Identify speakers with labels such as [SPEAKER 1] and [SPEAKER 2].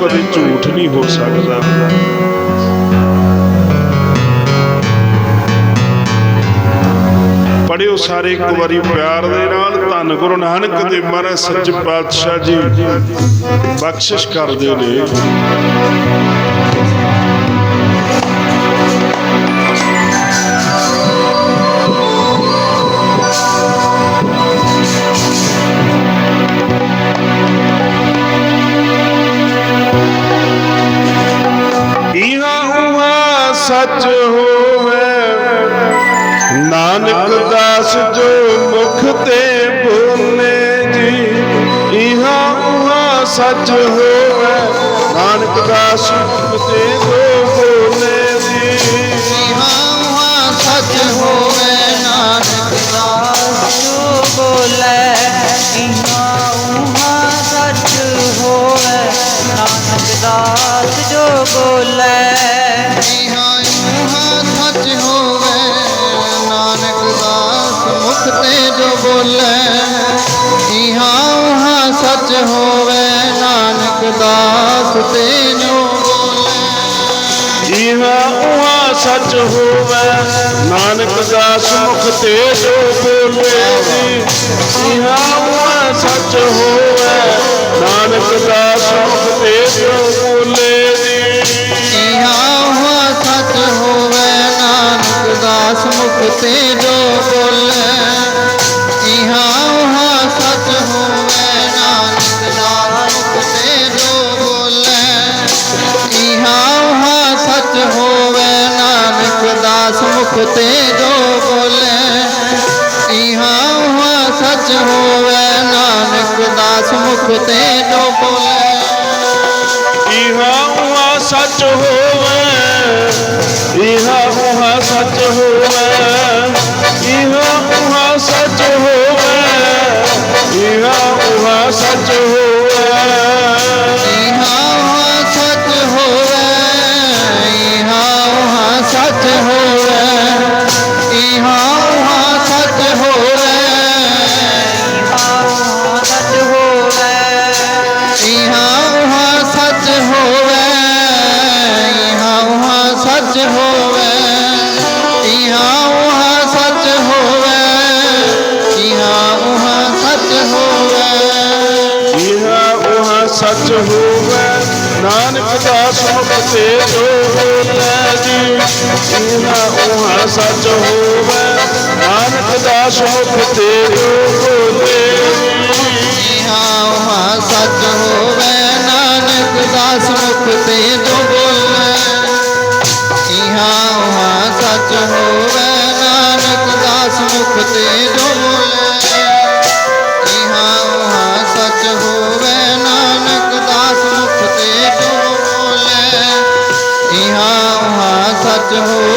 [SPEAKER 1] ਕਦੇ ਝੂਠ ਨਹੀਂ ਹੋ ਸਕਦਾ। ਪੜਿਓ ਸਾਰੇ ਇੱਕ ਵਾਰੀ ਪਿਆਰ ਦੇ ਨਾਲ, ਧੰਨ ਗੁਰੂ ਨਾਨਕ ਦੇਵ ਮਹਾਰਾਜ ਸੱਚ ਪਾਤਸ਼ਾਹ ਜੀ। ਬਖਸ਼ਿਸ਼ ਕਰਦੇ ਨੇ। ਸੱਚ ਹੋਵੇ। ਨਾਨਕ ਦਾਸ ਜੋ ਮੁਖ ਤੇ ਬੋਲੇ ਜੀ, ਇਹਾ ਉਹਾ ਸੱਚ ਹੋਵੇ। ਨਾਨਕ ਦਾਸ ਮੁਖ ਤੇ ਬੋਲੇ ਜੀ
[SPEAKER 2] ਹਾਂ ਸੱਚ ਹੋਵੇ। ਨਾਨਕ ਦਾਸ ਜੋ ਬੋਲੇ, ਇਹਾਂ ਉਹਾਂ ਸੱਚ ਹੋਵੇ। ਨਾਨਕ ਦਾਸ ਜੋ ਬੋਲੇ ਜੋ ਬੋਲੇ। ਇਹਾਂ ਉਹਾਂ ਸੱਚ ਹੋਵੇ ਨਾਨਕ ਦਾਸ ਤੇ ਜੋ ਬੋਲੇ।
[SPEAKER 1] ਇਹਾ ਉਹਾ ਸੱਚ ਹੋਵੇ ਨਾਨਕ ਦਾਸ ਮੁਖ ਤੇ ਜੋ। ਬੋਲੇ ਇਹਾ ਉਹਾ ਸੱਚ ਹੋਵੇ ਨਾਨਕ ਦਾਸ ਮੁਖ ਤੇ ਜੋ। ਬੋਲੇ
[SPEAKER 2] ਇਹਾਂ ਹੁਆ ਸੱਚ ਹੋਵੇ ਨਾਨਕ ਦਾਸ ਮੁਖ ਤੇ ਜੋ ਬੋਲੇ। ਤੇ ਜੋ ਬੋਲੇ। ਇਹਾ ਹੁਆ ਸੱਚ ਹੋਵੇ ਨਾਨਕ, ਦਾਸ ਮੁਖ ਤੇ ਜੋ ਬੋਲੇ। ਇਹਾ ਹੁਆ ਸੱਚ ਹੋਵੇ ਦਾਸ ਮੁਖ ਤੇ ਜੋ ਬੋਲੇ।
[SPEAKER 1] ਇਹਾ ਉਹਾ ਸੱਚ ਹੋਵੇ सच हो ਸੱਚ ਹੋਵੇ, ਨਾਨਕ ਦਾਸ ਮੁਖ ਤੇ ਜੋ ਬੋਲੇ ਜੀ ਇਹਾ ਉਹਾ ਸੱਚ ਹੋਵੇ, ਨਾਨਕ ਦਾਸ ਮੁਖ ਜੋ
[SPEAKER 2] Allahu